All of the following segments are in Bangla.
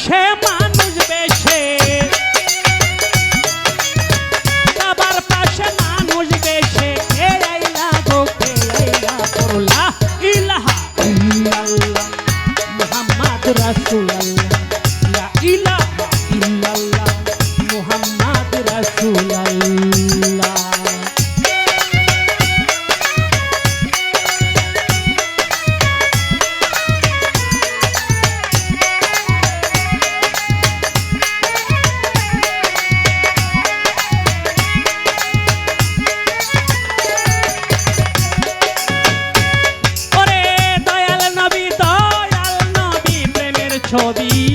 পাশে মানুষ ছবি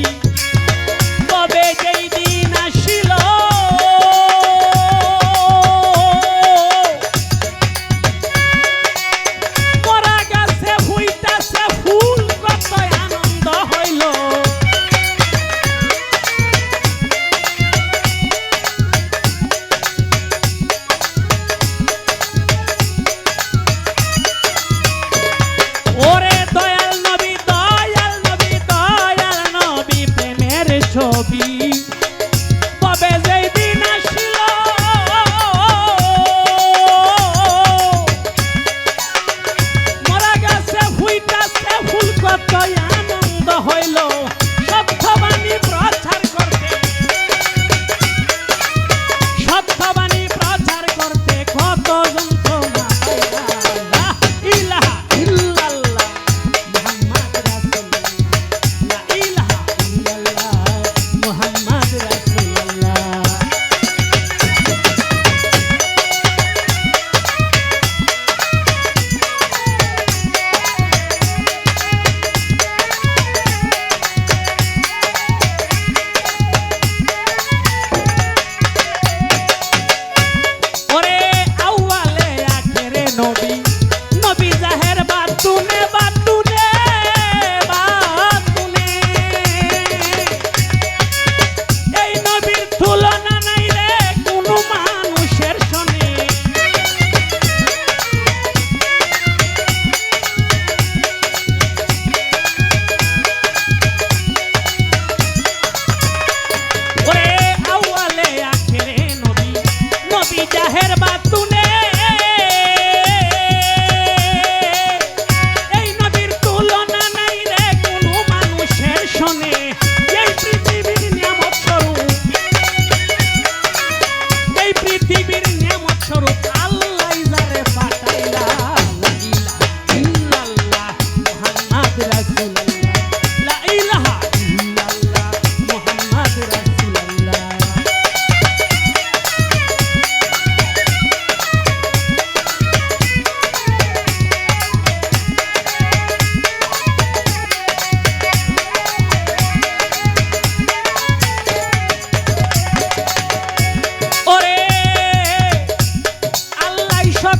আনন্দ হইল।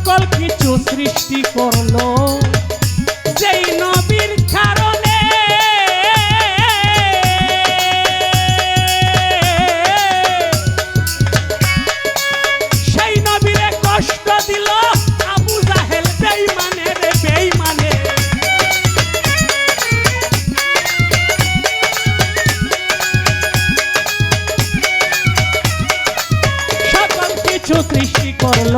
সকল কিছু সৃষ্টি করল। সেই নবীর কারণে সেই নবীরে কষ্ট দিল আবু জাহেল বেইমানে রে বেইমানে সকল কিছু সৃষ্টি করল।